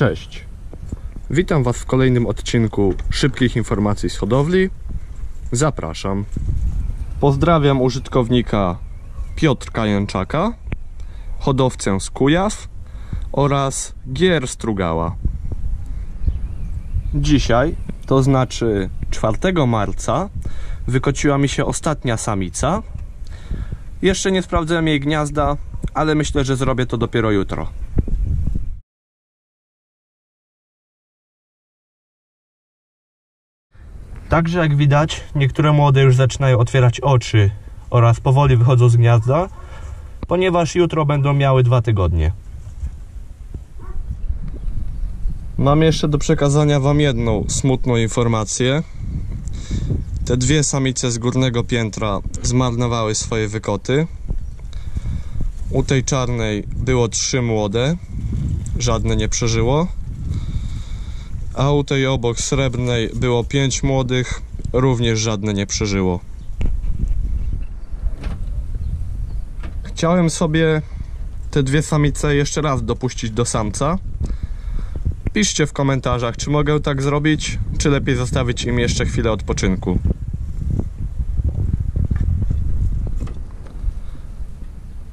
Cześć. Witam Was w kolejnym odcinku szybkich informacji z hodowli. Zapraszam. Pozdrawiam użytkownika Piotrka Jęczaka, hodowcę z Kujaw oraz Gier Strugała. Dzisiaj, to znaczy 4 marca, wykociła mi się ostatnia samica. Jeszcze nie sprawdzałem jej gniazda, ale myślę, że zrobię to dopiero jutro. Także jak widać, niektóre młode już zaczynają otwierać oczy oraz powoli wychodzą z gniazda, ponieważ jutro będą miały dwa tygodnie. Mam jeszcze do przekazania Wam jedną smutną informację. Te dwie samice z górnego piętra zmarnowały swoje wykoty. U tej czarnej było trzy młode, żadne nie przeżyło. A u tej obok srebrnej było pięć młodych, również żadne nie przeżyło. Chciałem sobie te dwie samice jeszcze raz dopuścić do samca. Piszcie w komentarzach, czy mogę tak zrobić, czy lepiej zostawić im jeszcze chwilę odpoczynku.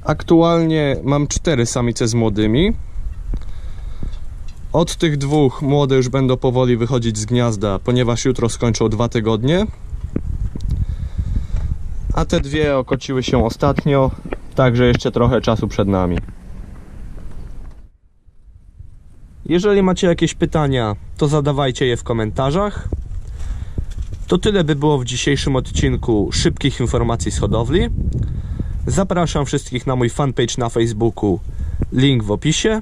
Aktualnie mam cztery samice z młodymi. Od tych dwóch młode już będą powoli wychodzić z gniazda, ponieważ jutro skończą dwa tygodnie. A te dwie okociły się ostatnio, także jeszcze trochę czasu przed nami. Jeżeli macie jakieś pytania, to zadawajcie je w komentarzach. To tyle by było w dzisiejszym odcinku szybkich informacji z hodowli. Zapraszam wszystkich na mój fanpage na Facebooku. Link w opisie.